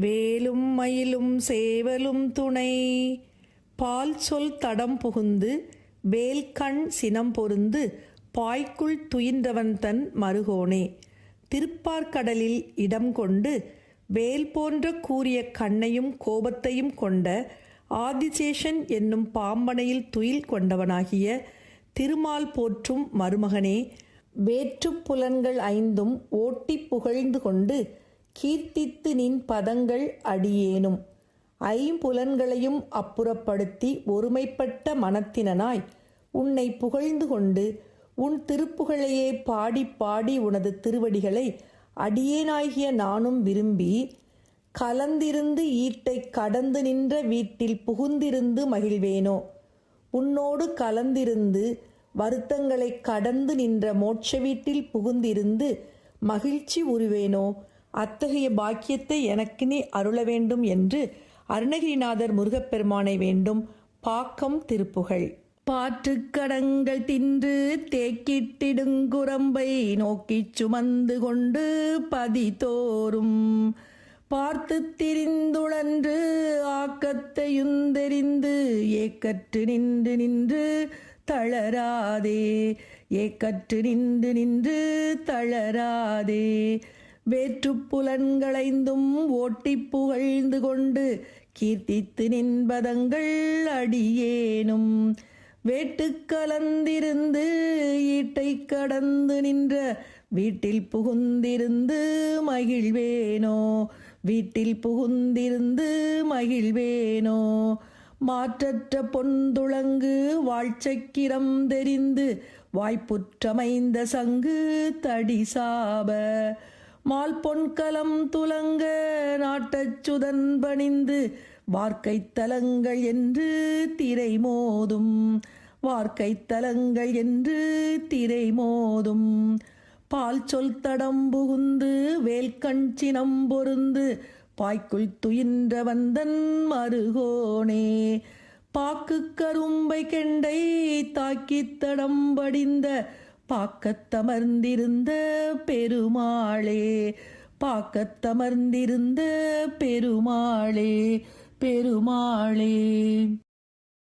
வேலும் மயிலும் சேவலும் துணை. பால் சொல் தடம் புகுந்து வேல்கண் சினம் பொருந்து பாய்க்குள் துயின்றவன் தன் மருகோனே. திருப்பார்கடலில் இடம் கொண்டு வேல் போன்ற கூறிய கண்ணையும் கோபத்தையும் கொண்ட ஆதிசேஷன் என்னும் பாம்பனையில் துயில் கொண்டவனாகிய திருமால் போற்றும் மருமகனே வேற்றுப் புலன்கள் ஐந்தும் ஓட்டிப் புகழ்ந்து கொண்டு கீர்த்தித்து நின் பதங்கள் அடியேனும். ஐம்புலன்களையும் அப்புறப்படுத்தி ஒருமைப்பட்ட மனத்தினனாய் உன்னை புகழ்ந்து கொண்டு உன் திருப்புகழையே பாடி பாடி உனது திருவடிகளை அடியேனாகிய நானும் விரும்பி கலந்திருந்து ஈட்டை கடந்து நின்ற வீட்டில் புகுந்திருந்து மகிழ்வேனோ? உன்னோடு கலந்திருந்து வருத்தங்களை கடந்து நின்ற மோட்ச வீட்டில் புகுந்திருந்து மகிழ்ச்சி உருவேனோ? அத்தகைய பாக்கியத்தை எனக்கு நீ அருள வேண்டும் என்று அருணகிரிநாதர் முருகப்பெருமானை வேண்டும் பாக்கம் திருப்புகழ். பாற்றுக்கடங்கள் தின்று தேக்கிட்டிடுங்குரம்பை நோக்கிச் சுமந்து கொண்டு பதி தோறும் பார்த்து திரிந்துழன்று ஆக்கத்தையுந்தெறிந்து ஏக்கற்று நின்று நின்று தளராதே. ஏக்கற்று நின்று நின்று தளராதே. வேற்றுப் புலன்களைந்தும் ஓட்டிப் புகழ்ந்து கொண்டு கீர்த்தித்து நின்பதங்கள் அடியேனும். வேட்டு கலந்திருந்து ஈட்டை கடந்து நின்ற வீட்டில் புகுந்திருந்து மகிழ்வேனோ? வீட்டில் புகுந்திருந்து மகிழ்வேனோ? மாற்றற்ற பொந்துளங்கு வாழ்ச்சக்கிரம் தெரிந்து வாய்ப்புற்றமைந்த சங்கு தடி சாப. மால் பொன்கலம் துலங்க நாட்டச் சுதன் பணிந்து வார்க்கை தலங்கள் என்று திரை மோதும். வார்க்கை தலங்கள் என்று திரை மோதும். பால் சொல் தடம் புகுந்து வேல்கண் சினம் பொருந்து பாய்க்குள் துயின்ற வந்தன் மருகோனே. பாக்கு கரும்பை கெண்டை தாக்கித் தடம் படிந்த பாக்கத்தமர்ந்திருந்த பெருமாளே பாக்கத்தமர்ந்திருந்த பெருமாளே பெருமாளே.